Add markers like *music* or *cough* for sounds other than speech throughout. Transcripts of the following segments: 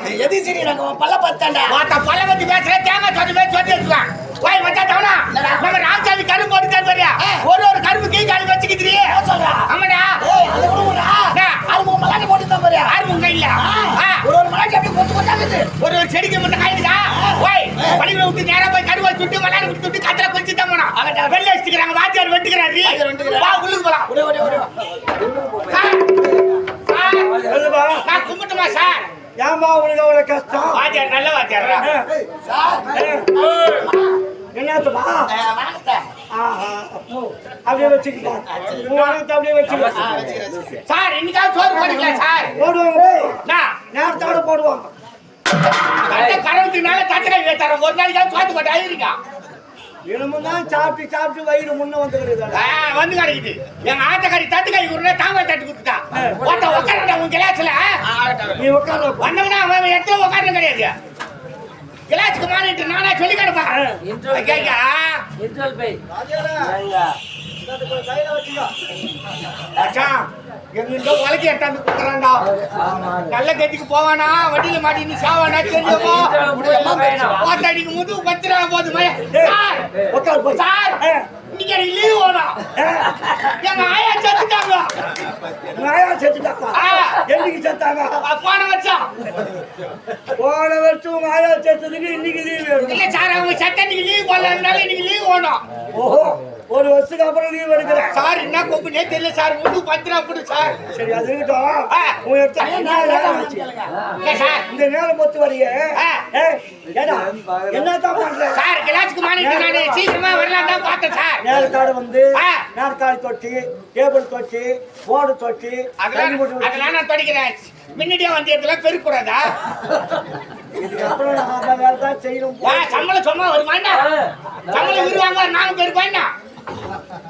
எது உன் பல்ல பார்த்தாண்டா. வாத்தா பல்ல பத்தி பேசுற தேங்காய் சொல்லி பேசி சொல்லி வச்சுக்கலாம் போய் மச்சா தவணா? நம்ம ராமசாமி கரும்பு போட்டு தான் தெரியா. ஒரு ஒரு கரும்பு கீ காலி வச்சுக்கிட்டு சொல்றா. ஆமாடா. உன் மலாட்டி போட்டு தான் பாரு யாரும் உங்க இல்ல. ஒரு ஒரு மலாட்டி அப்படியே கொத்து கொத்தாக்குது ஒரு ஒரு செடிக்கு மட்டும் காய்க்குதா போய் பள்ளிகளை விட்டு நேரா ஏன்பா உனக்கு அவ்வளவு கஷ்டம். வாத்தியார் நல்ல வாத்தியாரா ஆஹா அப்படியே வச்சுக்கிட்டேன் அப்படியே வச்சுக்கிட்டேன். சார் இன்னைக்காவது சோறு போடுங்களா சார். போடுவாங்க நான் நேரத்தோட போடுவாங்க. அந்த கரவத்துனால தச்சனை வைத்தார. ஒரு நாளைக்கு சோத்து போட்டு ஆயிருக்கா இனிமே தான் சாப்பிட்டு சாப்பிட்டு வயிறு முன்ன வந்துக்கிறது வந்து கிடைக்குது. எங்க ஆட்டக்காரி தட்டு கை உருளை தாங்க தட்டு கொடுத்துட்டா ஒருத்த உட்காரடா உன் கிளாஸ்ல. நீ உட்கார வந்தவனா அவன் இடத்துல உட்கார்ந்து கிடையாது. கிளாஸுக்கு மாறிட்டு நானா சொல்லி கிடப்பேன் கேக்கா மச்சான் எங்கிட்ட உலகி எட்டாந்து கொடுக்குறான்டா. நல்ல கட்டிக்கு போவானா? வண்டியில மாட்டி நீ சாவானா? தெரியுமோ? ஓட்டடிக்கு முது பத்து ரூபா போதுமே சார் சார் இன்னைக்கு எனக்கு லீவ் வேணும். எங்க ஆயா செத்துட்டாங்க என்னைக்கு செத்தாங்க? போன வருஷம். போன வருஷம் உங்க ஆயா செத்ததுக்கு இன்னைக்கு லீவ் இல்ல சார் அவங்க சட்ட இன்னைக்கு லீவ் போடலன்னால இன்னைக்கு லீவ் வேணும். ஓஹோ ஒரு வருஷத்துக்கு அப்புறம் லீவ் எடுக்கிறேன். சார் என்ன கொம்புனே தெரியல சார். முது பத்து ரூபா கொடு சார். சரி அது இருக்கட்டும். ஆச்சு? இல்ல சார். இந்த நேரம் பொத்து. ஏடா என்னதான் பண்ற? சார் கிளாஸுக்கு நானு சீக்கிரமா வரலாம் தான் பார்த்தேன் சார். நேரத்தாடு வந்து. நாற்காலி தொட்டி டேபிள் தொட்டி போர்டு தொட்டி அதெல்லாம். அதெல்லாம் நான் படிக்கிறேன் முன்னாடியே வந்து இடத்துல பெருக்கூடாதா? சம்பளம் சும்மா வருமாண்டா சம்பளம் விருவாங்க நானும் பெருப்பாண்டா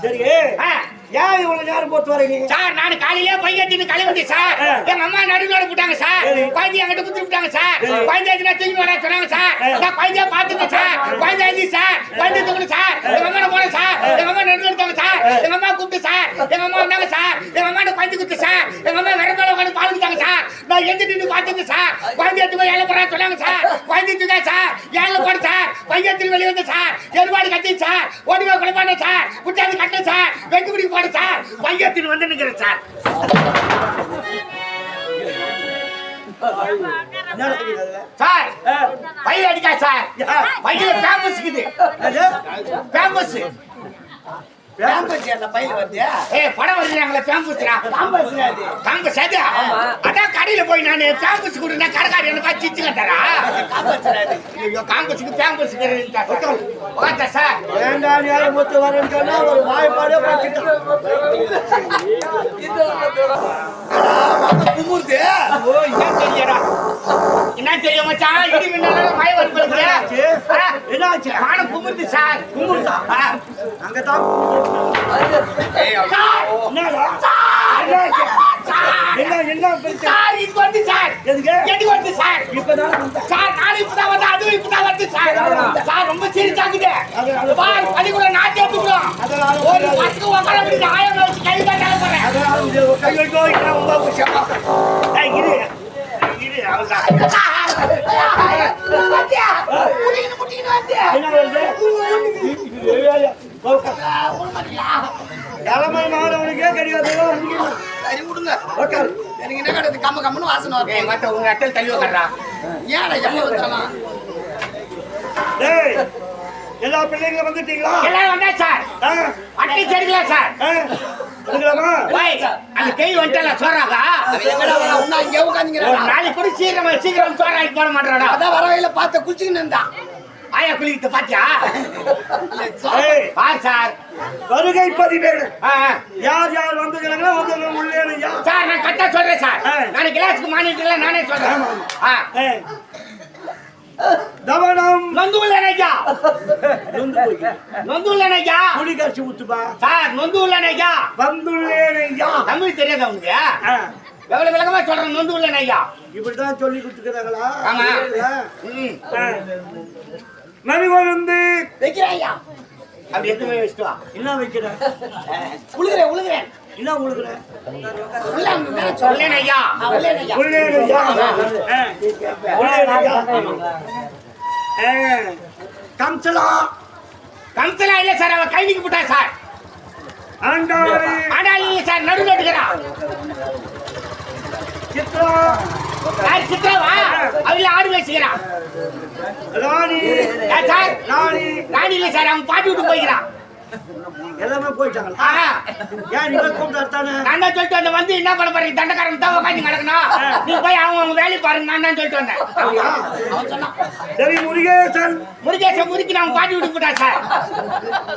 சரி. ஏன் இவ்வளவு நேரம் போட்டு வர நீ சார் நான் காலையிலே பையத்தின்னு கிளம்பி சார். எங்க அம்மா நடுவில் போட்டாங்க சார். விட்டாங்க சார். சரி. குழந்தை எதுனா தூக்கி வர சொன்னாங்க சார். நான் குழந்தைய பாத்துங்க சார். குழந்தை எழுதி சார். குழந்தை தூக்கணும் சார். எங்க அம்மா போனேன் சார். எங்க அம்மா நடுவில் எடுத்தாங்க சார். எங்க அம்மா கூப்பிட்டு சார். எங்க அம்மா வந்தாங்க சார். எங்க அம்மா குழந்தை குடுத்து சார். எங்க அம்மா வேற மேல உட்காந்து சார். நான் சார். ஏழை போறா சொன்னாங்க சார். குழந்தை தூக்கா சார். ஏழை போடு சார். பையன் வெளியே வந்து சார். கட்டி சார். ஓடிவா குழப்பான சார். குட்டாது கட்டு சார். குடி போடு சார் பையத்தின் வந்து நிற்கிறேன் சார்? சார். பையன் அடிக்கா சார். பையன் இது அது? ஃபேமஸ் பேம்பஸ் என்ன பையில வருது. ஏ படம் வருகிறாங்களே ஃபேமஸ்ரா பேம்பஸ் அது. ஃபேமஸ் அது? அதான் கடையில போய் நான் ஃபேமஸ் கொடுனா கடைக்காரி எனக்கு சிச்சு கட்டாரா காம்பஸ் அது. ஐயோ ஃபேமஸ் உட்காந்தா சார். வரேன்னு சொன்னா ஒரு வாய்ப்பாடே ஓ என்ன தெரியடா என்ன தெரியும் மச்சான் இடி மின்னலால மழை வருது என்னாச்சு? வானம் குமுறுது சார். குமுறுதா? என்னடா? என்னாச்சு? என்ன என்ன? சார் இது வந்து சார்! எதுக்கு? எடி வந்து சார்? இப்பதான். சார் நானும் இப்பதான் வந்து அதுவும் இப்பதான் வந்து சார். சார் ரொம்ப சீரியஸாக்குது பார் பள்ளிக்கூட நாட்டி எடுத்துக்கிறோம் அதனால ஒரு பத்துக்கு உட்கார முடியுது ஆயிரம் கை இது ஒரு கை வைக்கோ, இல்லை உங்க விஷயம். ஏய், தலைமை மாணவனுக்கே கிடையாது சரி விடுங்க. எனக்கு என்ன கிடையாது கம்ம கம்மன்னு வாசனை வரும் மத்த உங்க அட்டல் தள்ளி ஏன்டா எவ்வளவு வந்தாலும் டேய், எல்லா பிள்ளைங்களும் வந்துட்டீங்களா? எல்லாரும் வந்தா சார். ஆ, அட்டை செடிக்கலாம் சார். அந்த கை வரா உன்னா இங்கே ஒரு உட்காந்துங்கிறான் நாளைக்கு கூட சீக்கிரம் சீக்கிரம் சோறாக்கி போட மாட்டாடா அதான் வரவையில பார்த்த குளிச்சுக்கின்னு இருந்தான். ஆயா குளிக்கிட்டு பாத்தியா? ஏய், பார் சார். வருகை பதிவேடு. யார் யார் வந்துக்கிறாங்களோ அவங்க உள்ளே சார் நான் கரெக்டா சொல்றேன் சார். ஆ. நான் கிளாஸ்க்கு மானிட்டர்ல நானே சொல்றேன். தவனம். நொந்து ஐயா நொந்து ஐயா புளி கரைச்சி ஊத்துப்பா. சார் நொந்து ஐயா வந்துள்ளேன் ஐயா தமிழ் தெரியாதா உங்களுக்கு? எவ்வளவு விளக்கமா சொல்றேன் நொந்து ஐயா இப்படிதான் சொல்லி கொடுத்துக்கிறாங்களா? ஆமா. ஆ, ம். ஆ. மணிவருந்து வைக்கிறேன் ஐயா அப்படி எத்தனை வச்சுட்டு வா. என்ன வைக்கிறேன் உழுகிறேன் உழுகிறேன். என்ன சொல்லு. சொல்லேன் ஐயா. கம்சலா. கம்சலா இல்ல சார். அவன் கை நீக்கி போட்டா சார். ஆனால் இல்ல சார் நடுவில் எடுக்கிறான் சித்ரா. சித்ராவா அவள ஆடு வச்சுக்கிறான் ராணி. சார். ராணி. ராணி இல்ல சார். அவன் பாட்டி விட்டு போய்க்கிறான் எல்லாமே போயிட்டாங்களா ஆஹா. ஏன் நீங்க கூப்பிட்டு நான் தான் சொல்லிட்டு வந்தேன். வந்து என்ன பண்ண போறீங்க? தண்டக்காரன் தான் உட்காந்து கிடக்கணும் நீ போய் அவங்க அவங்க வேலையை பாருங்க நான் தான் சொல்லிட்டு வந்தேன். சரி முருகேசன். முருகேசன் முறுக்கி நான் பாட்டி விட்டு போட்டா சார்.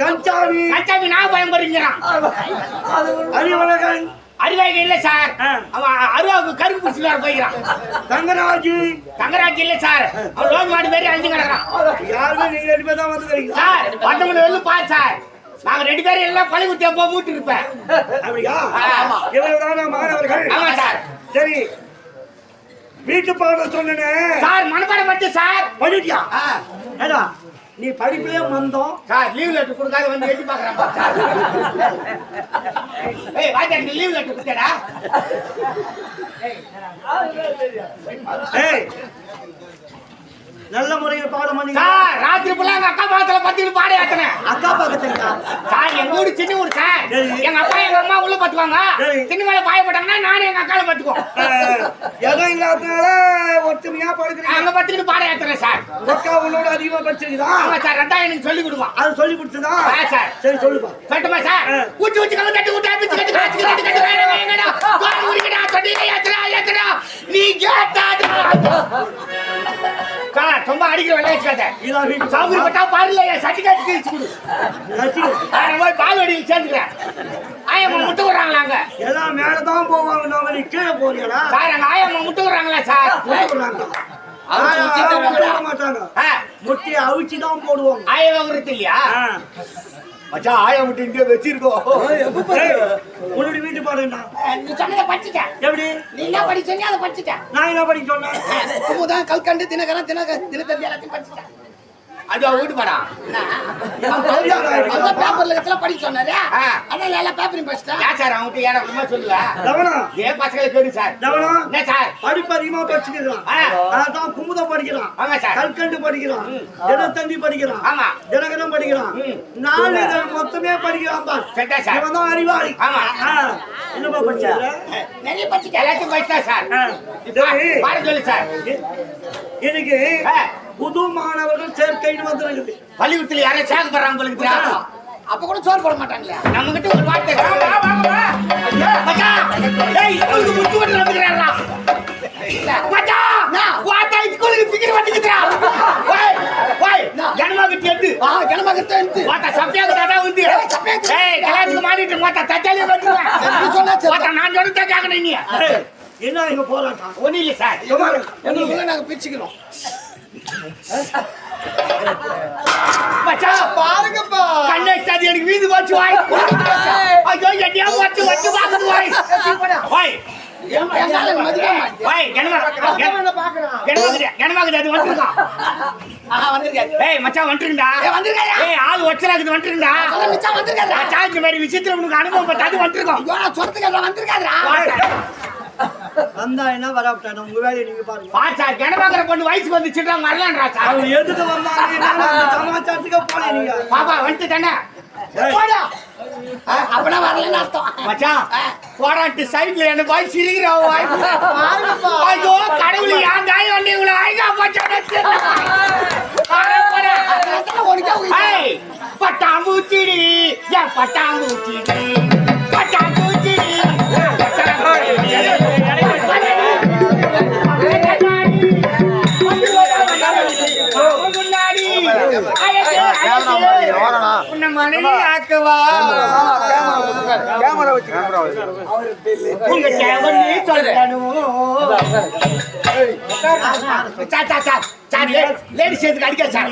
கஞ்சாமி. கச்சாமி நான் பயம் போறீங்கிறான் அறிவழகன் அறிவாய்க்கு இல்ல சார். அவன் அருவாவுக்கு கருப்பு பிடிச்சி வர போய்க்கிறான். தங்கராஜு. தங்கராஜ் இல்ல சார். அவன் லோன் மாடு பேரு அழிஞ்சு கிடக்குறான். யாருமே நீங்க ரெண்டு பேர் தான் வந்துக்கிறீங்க சார் வந்தவங்க வெளில பாரு சார். நாங்க ரெண்டு பேரும் எல்லாம் பழி குத்தியா போ மூட்டு இருப்பேன். அப்படியா. இவ்வளவுதானா மாணவர்கள் ஆமா சார். சரி. வீட்டு பாடம் சொன்னனே. சார் மனப்பாடம் பண்ணு சார். பண்ணிட்டியா? ஏடா நீ படிப்புலயே மந்தம். சார் லீவ் லெட்டர் கொடுக்காத வந்து எட்டி பாக்குறான் ஏய் வாத்தியார் நீ லீவ் லெட்டர் கொடுத்தடா. ஏய் நல்ல முறையில் பாடம் பண்ணி சார் ராத்திரி ஃபுல்லா எங்க அக்கா பாத்துல பத்திட்டு பாட ஏத்தனேன் அக்கா பக்கத்துலயா சார் எங்க ஊரு சின்ன ஊர் சார். எங்க அப்பா எங்க அம்மா உள்ள பத்துவாங்க. சின்ன மேல பாய போட்டாங்கன்னா நானும் எங்க அக்கால பத்துக்குவோம் எதுவும் இல்லாதனால ஒற்றுமையா படுக்கிறீங்க அங்க பத்துக்கிட்டு பாட ஏத்துறேன் சார் அக்கா உன்னோட அதிகமா படிச்சிருக்குதா ஆமா சார் ரெண்டாயிரம் எனக்கு சொல்லி கொடுவான் அது சொல்லி கொடுத்ததா சார். சரி சொல்லுப்பா சொல்லட்டுமா சார். ஊச்சி ஊச்சி கம்மி தட்டு ஊட்டா பிச்சு கட்டு காய்ச்சி கட்டு கட்டு வேணும் வேங்கடா தோல் உரிக்கடா தொட்டில ஏத்துறா ஏத்துறா நீ கேட்டாடா சும்மா அடிக்கிற வெள்ளை வச்சுக்காத. சௌகரி பட்டா பாருல என் சர்டிஃபிகேட் கிழிச்சு கொடு. நான் போய் பால்வடியில் சேர்ந்துக்கிறேன். ஆயம்மா முட்டை விடுறாங்களாங்க எல்லாம் மேலதான் போவாங்க நாம நீ கீழே போறீங்களா சார் அங்க ஆயம்மா முட்டை விடுறாங்களா சார்? போடுறாங்க அவிச்சு தான் போடுவாங்க. ஆயம்மா உருத்து இல்லையா. மச்சான் ஆயம் முட்டை இங்கே வச்சிருக்கோம் உன்னுடைய வீட்டு என்ன? நீ சொன்னதை படிச்சுட்டேன் எப்படி? நீ என்ன படி சொன்னியோ அதை படிச்சுட்டேன் நான் என்ன படிக்க சொன்னேன்? குமுதான் கல்கண்டு தினகரன் தினக தினத்தந்தி எல்லாத்தையும் படிச்சுட்டேன் அது அவ வீட்டு படம். அந்த பேப்பர்ல இருக்கிற படிக்க சொன்னாரு? ஆ. அதனால எல்லா பேப்பரையும் படிச்சுட்டேன். ஏன் சார் அவங்ககிட்ட குடும்பம் சொல்லுவ தவணம் ஏன் பசங்களை கேடு சார். என்ன சார்? படிப்பு அதிகமா படிச்சுக்கிறான். ஆ. அதான் குமுதம் படிக்கிறான். ஆமா சார். கல்கண்டு படிக்கிறான். தினத்தந்தி படிக்கிறான். ஆமா. தினகரம் படிக்கிறான். ம். நாலு இதழ் மொத்தமே படிக்கிறான் பார். சார். இவன் தான் அறிவாளி. ஆமா. நிறைய எல்லாத்தையும் படிச்சா சார். பாட சொல்லு சார். இன்னைக்கு ஆ. புது மாணவர்கள் சேர்க்கைன்னு வந்துருக்குது. பள்ளிக்கூடத்துல யாரும் சேக போடுறாங்க போல இருக்குதா? அப்ப கூட சோறு போட மாட்டாங்களே. நம்ம கிட்ட ஒரு வார்த்தை *laughs* என்ன போராட்டம் ஒண்ணும் இல்ல சார். சுமாரு. எங்களுக்குள்ள நாங்க பிரிச்சுக்கிறோம்? பாருங்கப்பா. கண்ணை சாதி எனக்கு வீது வச்சு வாய். ஐயோ என்னையா வச்சு வச்சு பாக்குது வாய். வாய். உனக்கு அனுபவம் வந்துருக்கோம். வந்தா என்ன வராப்டான உங்க வேலையை நீங்க பாருங்க. பா சார் கனமாக்குற பொண்ணு வயசுக்கு வந்து சிட்டா வரலான்றா சார். அவங்க எதுக்கு வந்தாங்க என்னன்னு அந்த சமாச்சாரத்துக்கு போல நீங்க? பாப்பா வந்துட்டு தானே போடா. அப்பனா வரலன்னு அர்த்தம். மச்சான் போராட்டு சைடுல என்ன பாய் சிரிக்கிறா வாய் பாருங்கப்பா. ஐயோ கடவுளே ஏன் தாய் வந்து இவ்வளவு அழகா போச்சு உனக்கே உயிர் ஏய், பட்டாம்பூச்சிடி பட்டாம்பூச்சிடி? லேடிஸ் எதுக்கு அடிக்காது சார்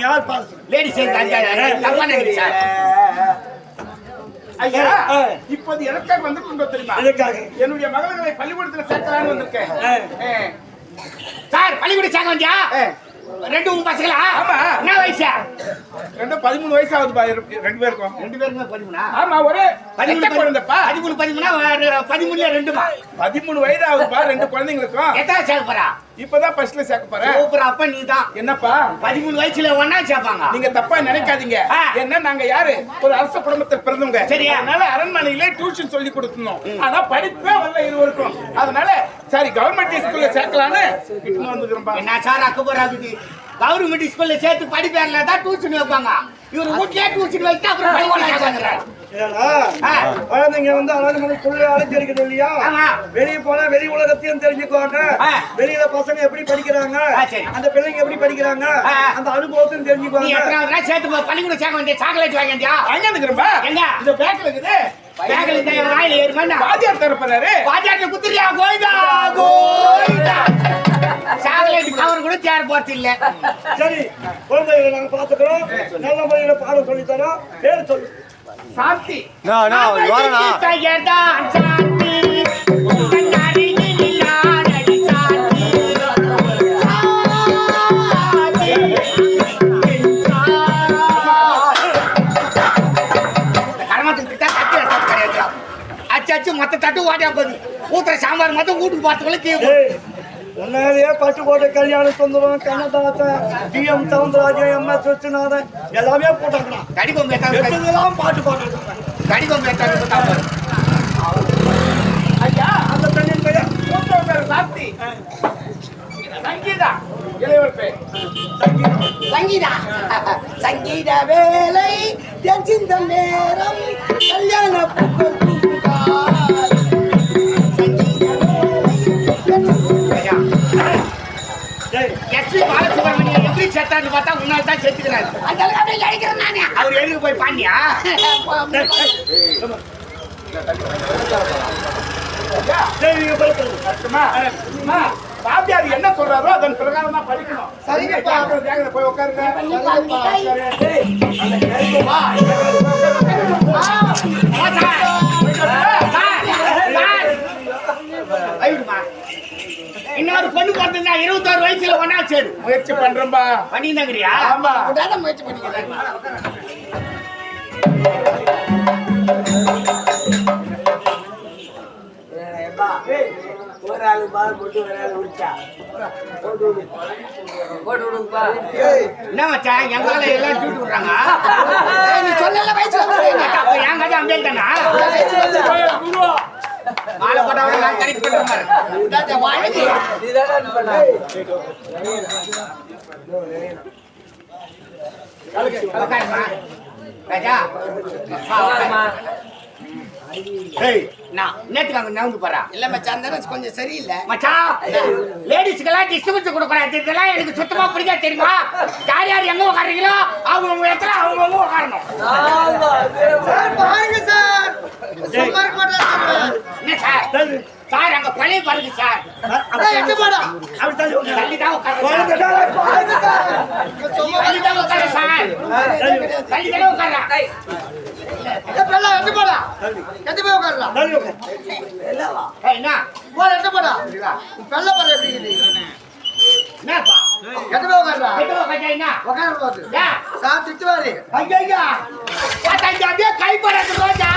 லேடிஸ் எதுக்கு அடிக்காது தப்பா நினைக்கிறேன் சார் ஐயா. இப்போது எனக்காக வந்திருக்கோம் தெரியுமா என்னுடைய மகள்களை பள்ளிக்கூடத்துல சேர்க்கலாம்னு வந்திருக்கேன் சார் பள்ளிக்கூட சாங்க வந்தியா ரெண்டு உங்க பசங்களா வயசு? ரெண்டு பதிமூணு வயசு இரு- ரெண்டு பேருக்கும். ரெண்டு பதிமூணா? ஆமா ஒரே பதிமூணு பதிமூணு. குழந்தைப்பா? பதிமூணு பதிமூணா ஒரு பதிமூணுல ரெண்டுமா? பதிமூணு வயது ஆகுதுப்பா ரெண்டு குழந்தைங்களுக்கும். எத்தனை சேர்க்க போறா? இப்பதான் பஸ்ல சேர்க்க போறேன் சூப்பர் அப்ப நீ தான் என்னப்பா? பதிமூணு வயசுல ஒன்னா சேர்ப்பாங்க. நீங்க தப்பா நினைக்காதீங்க. ஏன்னா நாங்க யாரு? ஒரு அரச குடும்பத்தில் பிறந்தவங்க. சரியா. அதனால அரண்மனையிலே டியூஷன் சொல்லி கொடுத்தோம் ஆனா படிப்பே வரல இருவருக்கும் அதனால சரி கவர்மெண்ட் ஸ்கூல்ல சேர்க்கலான்னு இட்டுன்னு வந்துக்கிறோம்பா என்ன சார் அக்கபர் ஆகுது கவர்மெண்ட் ஸ்கூல்ல சேர்த்து படிப்பேர்ல தான் டியூஷன் வைப்பாங்க. இவர் வீட்லயே டியூஷன் வச்சுட்டு அப்புறம் ஆ. குழந்தைங்க வந்து அரண்மனைக்குள்ள அடைஞ்சிருக்குது இல்லையா. வெளிய போனா வெளி உலகத்தையும் தெரிஞ்சுக்குவாங்க. வெளியில பசங்க எப்படி படிக்கிறாங்க? சரி. அந்த பிள்ளைங்க எப்படி படிக்கிறாங்க. அந்த அனுபவத்தையும் தெரிஞ்சுக்குவாங்க. சேர்த்து பள்ளிக்கூடம் சேர்க்க வேண்டிய சாக்லேட் வாங்க வேண்டியா? அங்க எங்க? இந்த பேக்ல இருக்குது. பேக்கில் இந்த வாயில ஏறுமா வாத்தியார் தரப்பறாரு பாஜாட்ட குத்துறியா? கோயிதா கோயிதா சாக்லேட் கவர் கூட தேர் போறது இல்ல. சரி குழந்தைகளை நாங்க பாத்துக்கிறோம் நல்ல முறையில பாடம் சொல்லி தரோம் பேர் சொல்லு. No, you wanna know. தயதான் அச்சு மொத்த தட்டு ஓட்டியா போகுது ஊத்துற சாம்பார் மொத்தம் வீட்டுக்கு பார்த்துக்குள்ள கீழே முன்னாடியே Pattukkottai Kalyana Sundaram Kannadasan T M Soundararajan M S Viswanathan எல்லாமே போட்டாங்கண்ணா ஏத்தாங்க எத்தனைலாம் பாட்டு போட்டாங்க கடிபம் ஏத்தாங்க ஐயா அந்த பெண்ணின் மூத்தவர் பேர் சாந்தி சங்கீதா இளையவர் பேர் சங்கீதா. சங்கீத வேலை சிந்த நேரம் கல்யாண எஸ்பி பாலசுப்ரமணியம் எப்படி செத்தான்னு பார்த்தா உன்னால தான் செத்துக்கிறாரு அந்த அளவுக்கு அப்படியே அடிக்கிறேன் நானே. அவர் எழுதி போய் பாண்டியா வாத்தியார் என்ன சொல்றாரோ அதன் பிரகாரம் தான் படிக்கணும் சரிங்கப்பா. போய். உட்காருங்க ஏய், அந்த கேள்வி வா. வா சார். Sir, sir. ஐயோம்மா. இன்னொரு பொண்ணு பிறந்திருந்தா இருபத்தாறு வயசுல ஒன்னா சேரு. முயற்சி பண்றேன்பா. பண்ணியிருந்தாங்கறியா ஆமா. விடாத முயற்சி பண்ணிக்கிறேன். என்ன மச்சான் எங்க ஆளு எல்லாம் தூட்டு விடுறாங்க? ஏய், நீ சொன்னல வயசு என் கதை தானா மாலை போட்டவரை நான் கரெக்ட் பண்ற மாதிரி வாழ்க்கை உட்காருமா ராஜா. ஏய் நான் நேத்துக்கு அங்க நவுந்து போறா. இல்ல மச்சான் அந்த கொஞ்சம் சரியில்லை. மச்சான் லேடிஸ்க்கெல்லாம் டிஸ்டர்பன்ஸ் கொடுக்கூடாது இதெல்லாம் எனக்கு சுத்தமா பிடிக்காது தெரியுமா? யார் யார் எங்க உட்காருங்களோ அவங்க உங்க இடத்துல அவங்க அவங்க உட்காரணும். சார் பாருங்க சார். சும்மா இருக்க மாட்டேன் என்ன சார்? சரி. சார் அங்க பழைய பாருங்க சார். அப்படி தள்ளி தான் குழந்தை சார். தான் பாருங்க சார் நீ தள்ளி தான் உட்காரு சார் தள்ளி தானே உட்காரா. பெல்லாம் எட்டு போடா. எட்டு போய் உட்காரலாம் தள்ளி உட்காரு. ஏய், என்ன? போட எட்டு போடா. பெல்ல பாரு எப்படி இருக்குது என்னப்பா? எட்டு போய் உட்காரலாம் எட்டு உட்காந்தா என்ன? உட்கார போது. ஏன்? சார் திட்டுவாரு. ஐயா பார்த்தா இங்க அப்படியே கை படுறது ரோஜா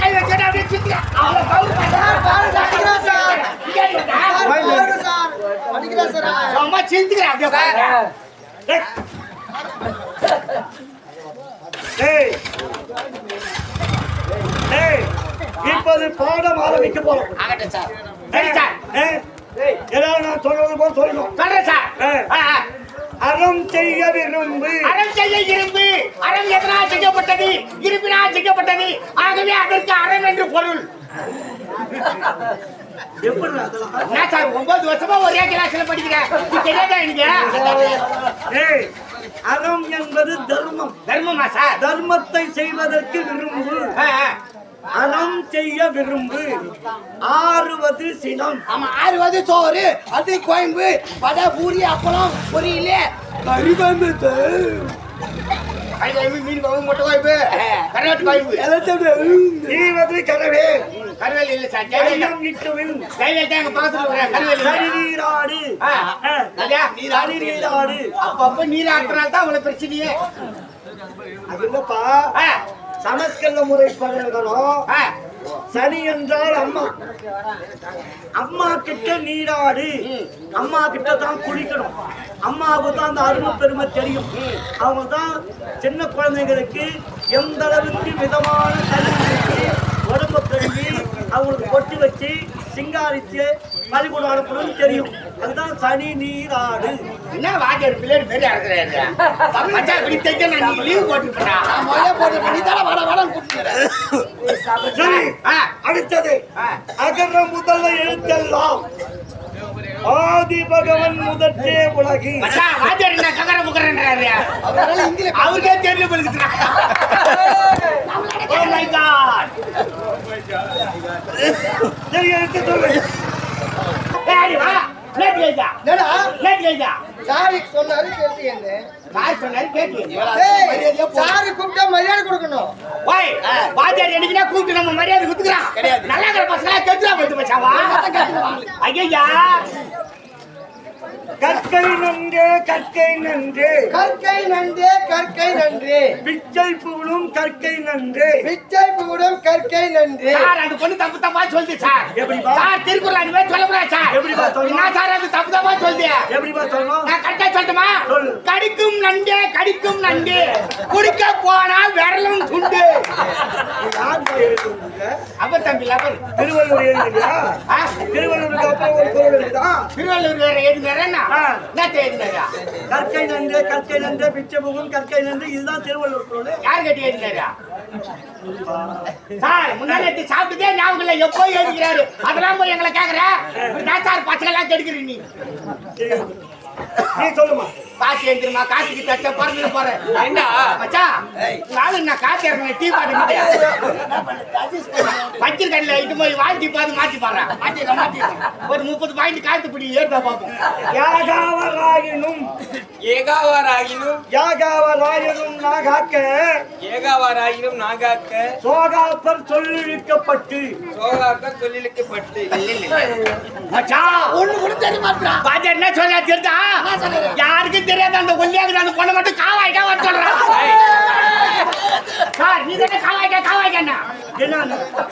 கை வச்சுட்டு அப்படியே சுத்தி. அவ்வளவு கவுரு அடிக்கிறா சார். அடிக்கிறா சார். அவன். சும்மா சிந்துக்கிறேன் அப்படியே இப்போது பாடம் ஆரம்பிக்க போறோம். எல்லாரும் நான் சொல்றது போல சொல்லணும் சொல்றேன் சார். அறம் செய்ய விரும்பு. அறம் செய்ய இரும்பு அறம் எதனால் செய்யப்பட்டது? இரும்பினால் செய்யப்பட்டது. ஆகவே அதற்கு அறம் என்று பொருள்? என்ன சார் ஒன்பது வருஷமா ஒரே கிளாஸ்ல படிக்கிறேன். தெரியாதா எனக்கு? அறம் என்பது தர்மம். தர்மமா சார்? தர்மத்தை செய்வதற்கு விரும்பு. அறம் செய்ய விரும்பு. ஆறுவது சினம். ஆமா ஆறுவது சோறு அது கோயம்பு வடை பூரி அப்பளம் பொரியல. கறி குழம்பு கை குழம்பு மீன் குழம்பு முட்டை குழம்பு கருவாட்டு குழம்பு ஈவது கனவே கருவேல் இல்ல சார் கையம் பக்கத்துல கருவேல். கருநீராடு. தான் அவ்வளவு பிரச்சனையே. அது ஆ, சமஸ்கிருத முறை பிரகாரம் ஆ, சனி என்றால் அம்மா. அம்மா கிட்ட நீராடு. அம்மா கிட்ட தான் குளிக்கணும். அம்மாவுக்கு தான் அந்த அருமை பெருமை தெரியும். அவங்க தான் சின்ன குழந்தைங்களுக்கு எந்த அளவுக்கு மிதமான கல்வி உடம்ப பெருகி அவங்களுக்கு பொட்டி வச்சு சிங்காரிச்சு பள்ளிக்கூடம் அனுப்பணும்னு தெரியும். அதுதான் சனி நீராடு என்ன வாத்தியார் பிள்ளையோட பேர் அறுக்கிறாரு மச்சான் இப்படி தைக்க நான் நீ லீவ் போட்டுருப்பா நான் முதல்ல போட்டு தானே வாடா சரி ஆ, அடுத்தது. அகர முதல்ல எழுத்தெல்லாம். ஆதி பகவன் முதற்றே உலகு. வாத்தியார் என்ன ககர முகரன்றாரு அவருக்கே தெரியல போலுக்குறா ஓ மை காட் சரி எடுத்து சொல்லு. ஏய் வா லேட் லேட்டா என்னடா? லேட் லேட்டா சாரி சொன்னாரு கேட்டு என்ன யார் சொன்னாரு கேட்டு ஏய் சாரி கூப்பிட்டா மரியாதை கொடுக்கணும். ஓய் வாத்தியார் என்னைக்குனா கூப்பிட்டு நம்ம மரியாதை குத்துக்கிறான். கிடையாது. நல்லா இருக்கிற பசங்களா கெட்டுறா போயிட்டு மச்சாவா ஐயா கற்கை நன்றே கற்கை நன்றே. கற்கை நன்றே கற்கை நன்றே. பிச்சை புகழும் கற்கை நன்றே. பிச்சை பூடும் கற்கை நன்றே. சார் அந்த பொண்ணு தப்பு தப்பா சொல்லுது சார். எப்படிப்பா? சார் திருக்குறள் அந்த மாதிரி சொல்லக்கூடாது சார். சொல்லணும்? என்ன சார் அது தப்பு தப்பா சொல்லுது? எப்படிப்பா சொல்லணும்? நான் கரெக்டா சொல்லட்டுமா? சொல்லு. கடிக்கும் நண்டே கடிக்கும் நண்டே குடிக்க போனா விரலும் துண்டு. அப்ப தம்பி ஆ? திருவள்ளுவருக்கு அப்புறம் ஒரு பொருள் இருக்குதா திருவள்ளுவர் வேற என்ன. என்ன எழுதினாரா கற்கை நன்றே கற்கை நன்றே பிச்சை புகழும் கற்கை நன்றே இதுதான் திருவள்ளுவர் பொருள் யார் கட்டி எழுதினாரா சார் முன்னாடி சாப்பிட்டுதே ஞாபகம் இல்ல. எப்போ எழுதிக்கிறாரு அதெல்லாம் போய் எங்களை கேக்குற? நான் சார் பசங்க எல்லாம் கெடுக்கிறீ நீ. நீ சொல்லுமா? காசு எழுந்திருமா காசுக்கு தச்ச பறந்து போறேன். என்ன மச்சான் நானும் நான் காசு இறங்க டீ பாட்டு பச்சர் கடையில இது போய் வாழ்த்தி பார்த்து மாத்தி பாடுறேன் மாத்திடுறேன் மாத்திடுறேன் ஒரு முப்பது பாயிண்ட் காத்து பிடி ஏற்றா பார்ப்போம். யாகாவராயினும் ஏகாவாராயினும். யாகாவராயினும் நாகாக்க ஏகாவாராயினும் நாகாக்க சோகாப்பர் சொல்லிழுக்கப்பட்டு. சோகாக்க சொல்லிழுக்கப்பட்டு. மச்சான் ஒண்ணு கூட தெரிய மாட்டான் பாஜா என்ன சொல்ல தெரிஞ்சா யாருக்கும் தெரியாத அந்த ஒல்லியாக அந்த பொண்ணை மட்டும் காவாய்க்கா வர சொல்றான் சார் நீ தானே காவாய்க்கா காவாய்க்காண்ணா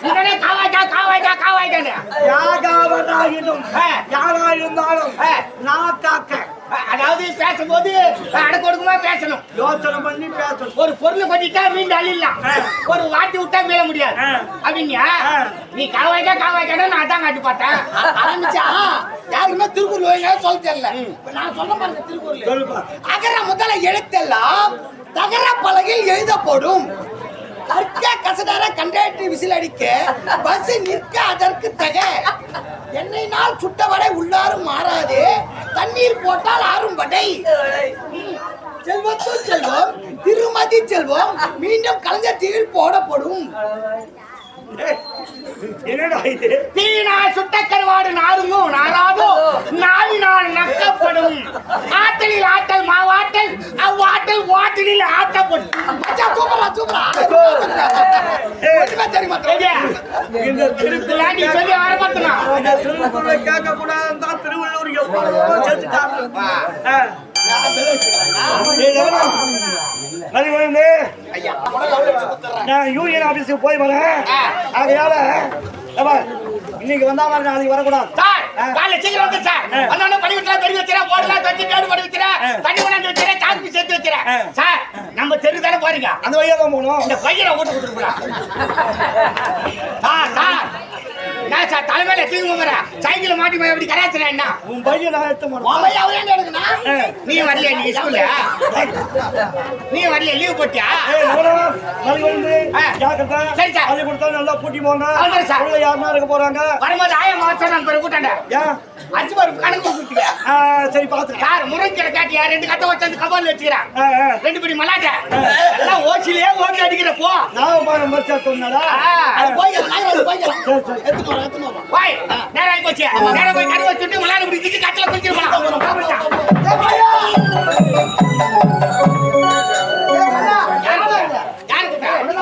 நீ தானே காவாய்க்கா காவாய்க்கா காவாய்க்காண்ணா யாகாவராயினும் ஆ. யாராயிருந்தாலும் ஆ. அதாவது பேசும்போது அடக்கு ஒடுக்குமா பேசணும். யோசனை பண்ணி பேசணும். ஒரு பொருள் கொட்டிட்டா மீண்டு அழிடலாம் ஒரு வாட்டி விட்டா மீள முடியாது. அப்படிங்க. நீ காவாய்க்கா காவாய்க்கான்னு நான் தான் காட்டி பார்த்தேன். ஆரம்பிச்சா யாருக்குமே திருக்குறள் வைங்க சொல்ல தெரியல. நான் சொல்ல பாருங்க திருக்குறள். அகர முதல எழுத்தெல்லாம் தகர பலகையில் எழுதப்படும். கற்க கசடர கண்டேற்றி விசில் அடிக்க பஸ் நிற்க அதற்கு தக. எண்ணெய் நாள் சுட்ட வடை உள்ளாரும் மாறாது தண்ணீர் போட்டால் ஆறும் வடை. ம். செல்வத்துள் செல்வம் திருமதி செல்வம் மீண்டும் கலைஞர் தீவில் போடப்படும். என்னடா இது? தீனா சுட்ட கருவாடு நாருங்கும் நாராதோ. நக்கப்படும் ஆற்றலில் ஆற்றல் மாவாற்றல் அவ்வாற்றல் வாற்றலில் ஆட்டப்படும் மச்சான், சூப்பரா சூப்பரா. ஒண்ணுமே இந்த திருக்குறளை நீ சொல்லி ஆரம்பத்தனா. இந்த திருக்குறளை கேட்க கூடாதுன்னு தான் திருவள்ளுவர் எவ்வளவோ? மதிவழந்து, நான் யூனியன் ஆபீஸுக்கு போய் வரேன். ஆ. இன்னைக்கு வந்தா மாதிரி நாளைக்கு வரக்கூடாது சார். காலைல சீக்கிரம் வந்து சார். வந்தோடனே படி வச்சுறேன் பெரிய வச்சுறேன் போடலாம் தச்சு பேடு படி வச்சுறேன் ஆ. தண்ணி கொண்டாந்து வச்சுறேன் சாக்கு சேர்த்து வச்சுறேன் ஆ. சார் நம்ம தெரு தானே போறீங்க அந்த வழியா தான் போகணும் இந்த பையனை ஓட்டு கொடுத்துருக்கலாம் தலைமையில தூங்கி சைக்கிள் மாட்டி போய் எப்படி கராச்சுறேன் என்ன? உன் பையன் நான் எடுத்து போனோம் அவன் அவன் எடுக்கணும். நீ வரலையா நீ ஸ்கூல்ல நீ வரலையா? லீவ் போட்டியா. சரி, சார். அதை கொடுத்தா நல்லா பூட்டி போங்க சார். உள்ள யாருன்னா இருக்க போறாங்க? வரும்போது ஆயம் மாசம் நான் பிறகு கூட்டாண்ட ஏன்? அஞ்சு பேர் கணக்கு கொடுத்துங்க ஆ, சரி பாத்துக்கலாம் சார் முருங்கீரை காட்டியா? ரெண்டு கட்ட வச்சு அந்த கபால் வச்சுக்கிறேன். ரெண்டு படி மல்லாட்ட. எல்லாம் ஓச்சிலேயே ஓட்டி அடிக்கிற போ. நான் பாரு மச்சா சொன்னடா அது போய்க்கலாம் சரி, போய் நேரம் ஆகி போச்சு நேரம் போய் கருவை சுட்டு மல்லாட பிடிச்சிட்டு கட்டில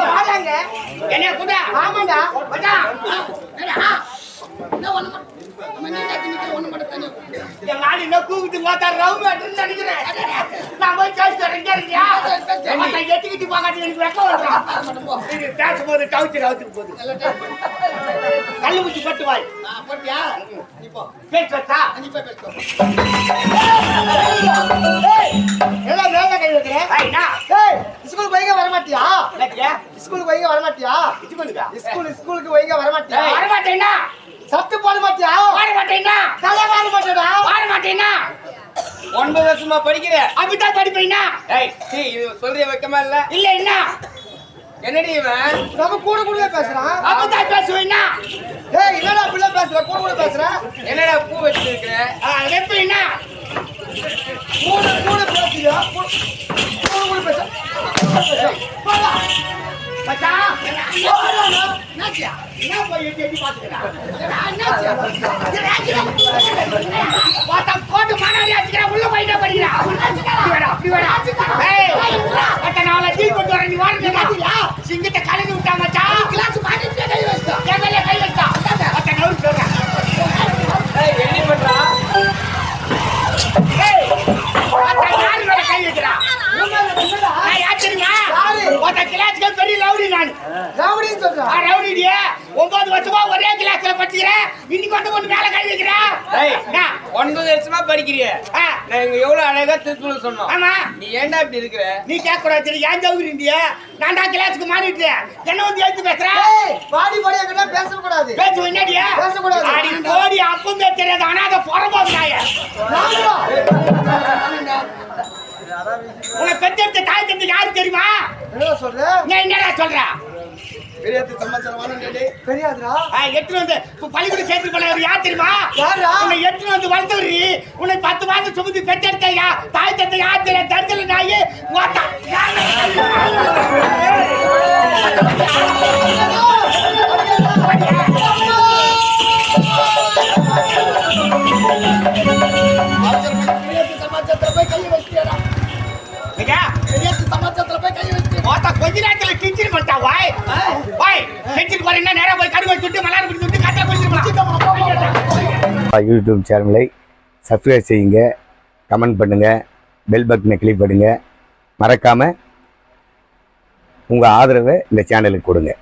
வாடாங்க என்னைய கூட்டா ஆமாண்டா? என்ன ஒண்ணு மட்டும் எங்க ஆளு என்ன கூப்பிட்டு பார்த்தா நினைக்கிறேன். நான் போய் பேசிட்டு வரேன் மத்த எட்டிக்கிட்டு பார்க்காட்டி எனக்கு வெக்கம் வரும். இது பேசும்போது ரவுத்துக்கு போகுது. கல்லு பட்டு வாய். போட்டியா? பேச்சு வச்சா? நீ போய் பேசிக்கோ ஏதோ கை வைக்கிறேன் ஸ்கூலுக்கு வைங்க வர மாட்டியா ஸ்கூலுக்கு வைங்க வர மாட்டியா இது பண்ணுங்க ஸ்கூல் ஸ்கூலுக்கு வைங்க வர மாட்டியா வர மாட்டேன்னா சத்து போட மாட்டியா? வர மாட்டேன்னா? தலை வாங்க மாட்டேடா வர மாட்டேன்னா? ஒன்பது வருஷமா படிக்கிற. அப்படித்தான் படிப்பீங்கன்னா ஏய் சீ, இது சொல்றிய வைக்கமா இல்ல? இல்ல என்ன? என்னடி இவன்? நம்ம கூட கூட பேசுறான். அப்படித்தான் பேசுவீங்கன்னா ஏய் என்னடா பிள்ளை பேசுற? கூட கூட பேசுற? என்னடா பூ வச்சிருக்கிற? எப்படின்னா கூட கூட பேசுறியா? கூட கூட கூட பேச. கோட்டு மாநாடி ஆச்சுக்கிறா உள்ள போயிட்டே படிக்கிறா. அப்படி வேடா நாளை டீ கொண்டு வர நீ வாரீங்களா சிங்கத்தை கலந்து விட்டா மச்சான். கிளாஸ் மாட்டிட்டு கை வச்சா எம்எல்ஏ கை வச்சா அட்ட நவுறு சொல்றேன் என்ன பண்றா ஏய் அட்ட யாரு மேல கை வைக்கிறா நான் யார் தெரியுமா ஒருத்த கிளாஸ்க்கு பெரிய லவுடி நான். ரவுடின்னு சொல்றா. ஆ, ரவுடிடியே ஒன்பது வருஷமா ஒரே கிளாஸ்ல படிச்சுக்கிறேன் இன்னைக்கு வந்து ஒண்ணு மேல கை வைக்கிறேன் ஏய் என்ன? ஒன்பது வருஷமா படிக்கிறிய. நான் இங்க எவ்வளவு அழகா திருக்குறள் சொன்னோம். ஆமா. நீ ஏன்டா இப்படி இருக்கிற? நீ கேட்க கூடாது தெரியும் ஏன் ஜவுரி இருந்திய நான் தான் கிளாஸுக்கு மாறிட்டு என்ன வந்து எழுத்து பேசுற? ஏய் பாடி பாடி என்கிட்ட பேசக்கூடாது. பேசு என்னடியா பேசக்கூடாது. அடி கோடி அப்பமே தெரியாது. அனாத புறம்போது நாய? உன்னை பெற்றெடுத்த தாய் தந்தை யாரு தெரியுமா? என்னடா சொல்ற? நீ என்னடா சொல்ற? பெரியத்து வந்து இப்ப பள்ளிக்கூடம் சேர்த்து போனவர் யார் தெரியுமா? யாரா? உன்னை வந்து வளர்த்தவரு. உன்னை பத்து மாதம் சுமந்து பெற்றெடுத்த யா தாய் தந்தை யார் தெரியாது தடுத்தல நாயே. ஓட்டா போய் கை வச்சிட்டியாடா சமாச்சாரத்துல போய் கை கொஞ்ச நேரத்துல கிஞ்சிரு வாய். வாய் கிஞ்சிட்டு நேரா போய் கடுவை சுட்டு மலாரம் பிடிச்சி பிடிச்சிருக்கலாம் யூடியூப் சேனலை சப்ஸ்கிரைப் செய்யுங்க கமெண்ட் பண்ணுங்கள் பெல் பட்டனை கிளிக் பண்ணுங்கள் மறக்காமல் உங்கள் ஆதரவை இந்த சேனலுக்கு கொடுங்க.